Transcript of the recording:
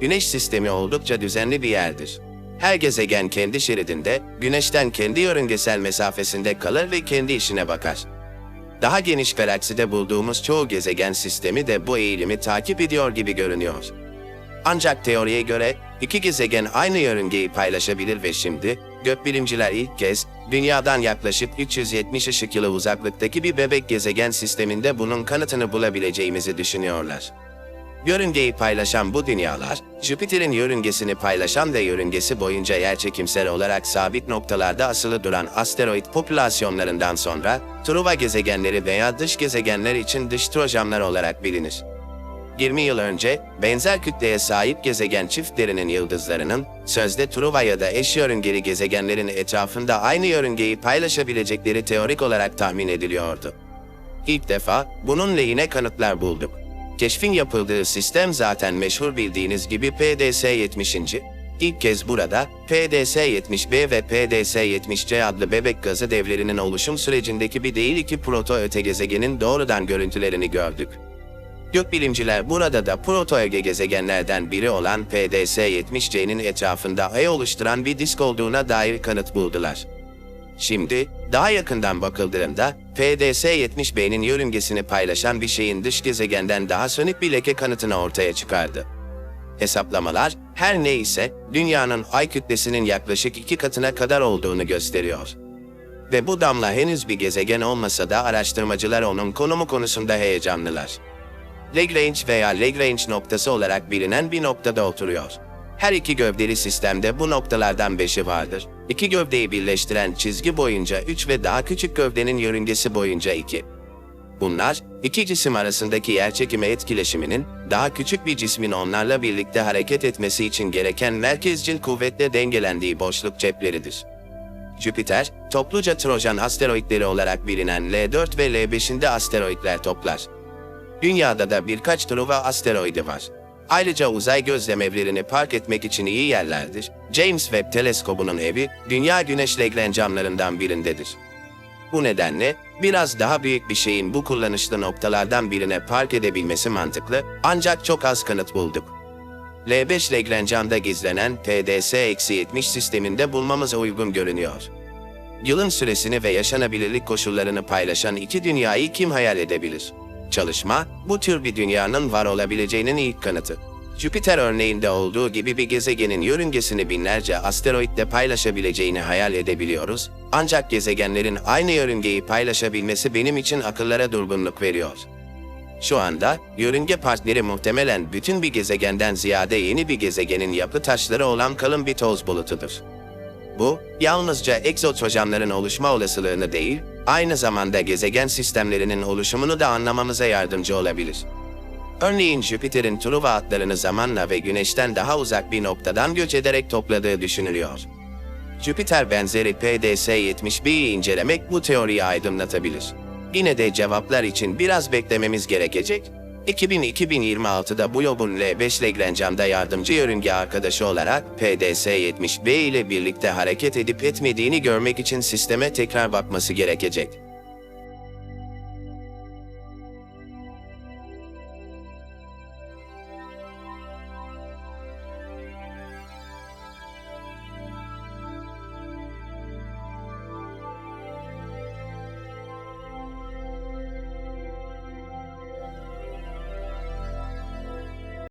Güneş sistemi oldukça düzenli bir yerdir. Her gezegen kendi şeridinde, Güneş'ten kendi yörüngesel mesafesinde kalır ve kendi işine bakar. Daha geniş galakside bulduğumuz çoğu gezegen sistemi de bu eğilimi takip ediyor gibi görünüyor. Ancak teoriye göre iki gezegen aynı yörüngeyi paylaşabilir ve şimdi gökbilimciler ilk kez Dünya'dan yaklaşık 370 ışık yılı uzaklıktaki bir bebek gezegen sisteminde bunun kanıtını bulabileceğimizi düşünüyorlar. Yörüngeyi paylaşan bu dünyalar, Jüpiter'in yörüngesini paylaşan ve yörüngesi boyunca yerçekimsel olarak sabit noktalarda asılı duran asteroid popülasyonlarından sonra, Truva gezegenleri veya dış gezegenler için dış trojanlar olarak bilinir. 20 yıl önce benzer kütleye sahip gezegen çiftlerinin yıldızlarının sözde Truva ya da eş yörüngeli gezegenlerin etrafında aynı yörüngeyi paylaşabilecekleri teorik olarak tahmin ediliyordu. İlk defa bunun lehine kanıtlar bulduk. Keşfin yapıldığı sistem zaten meşhur bildiğiniz gibi PDS-70. İlk kez burada PDS-70b ve PDS-70c adlı bebek gazı devlerinin oluşum sürecindeki bir değil iki proto öte gezegenin doğrudan görüntülerini gördük. Gökbilimciler burada da proto-öge gezegenlerden biri olan PDS-70c'nin etrafında ay oluşturan bir disk olduğuna dair kanıt buldular. Şimdi daha yakından bakıldığında PDS-70b'nin yörüngesini paylaşan bir şeyin dış gezegenden daha sönük bir leke kanıtını ortaya çıkardı. Hesaplamalar her neyse dünyanın ay kütlesinin yaklaşık iki katına kadar olduğunu gösteriyor. Ve bu damla henüz bir gezegen olmasa da araştırmacılar onun konumu konusunda heyecanlılar. Lagrange veya Lagrange noktası olarak bilinen bir noktada oturuyor. Her iki gövdeli sistemde bu noktalardan beşi vardır. İki gövdeyi birleştiren çizgi boyunca 3 ve daha küçük gövdenin yörüngesi boyunca 2. Bunlar, iki cisim arasındaki yerçekimi etkileşiminin, daha küçük bir cismin onlarla birlikte hareket etmesi için gereken merkezcil kuvvetle dengelendiği boşluk cepleridir. Jüpiter, topluca Trojan asteroidleri olarak bilinen L4 ve L5'inde asteroidler toplar. Dünyada da birkaç Truva asteroidi var. Ayrıca uzay gözlemevlerini park etmek için iyi yerlerdir. James Webb Teleskobu'nun evi, Dünya Güneş Lagrange'amlarından birindedir. Bu nedenle biraz daha büyük bir şeyin bu kullanışlı noktalardan birine park edebilmesi mantıklı ancak çok az kanıt bulduk. L5 Lagrange'amda gizlenen PDS-70 sisteminde bulmamız uygun görünüyor. Yılın süresini ve yaşanabilirlik koşullarını paylaşan iki dünyayı kim hayal edebilir? Çalışma, bu tür bir dünyanın var olabileceğinin ilk kanıtı. Jüpiter örneğinde olduğu gibi bir gezegenin yörüngesini binlerce asteroidle paylaşabileceğini hayal edebiliyoruz. Ancak gezegenlerin aynı yörüngeyi paylaşabilmesi benim için akıllara durgunluk veriyor. Şu anda yörünge partneri muhtemelen bütün bir gezegenden ziyade yeni bir gezegenin yapı taşları olan kalın bir toz bulutudur. Bu, yalnızca egzotrojanların oluşma olasılığını değil, aynı zamanda gezegen sistemlerinin oluşumunu da anlamamıza yardımcı olabilir. Örneğin Jüpiter'in Truva atlarını zamanla ve Güneş'ten daha uzak bir noktadan göç ederek topladığı düşünülüyor. Jüpiter benzeri PDS-70b'yi incelemek bu teoriyi aydınlatabilir. Yine de cevaplar için biraz beklememiz gerekecek. 2000-2026'da bu yobun L5 Lagrange'amda yardımcı yörünge arkadaşı olarak PDS-70b ile birlikte hareket edip etmediğini görmek için sisteme tekrar bakması gerekecek.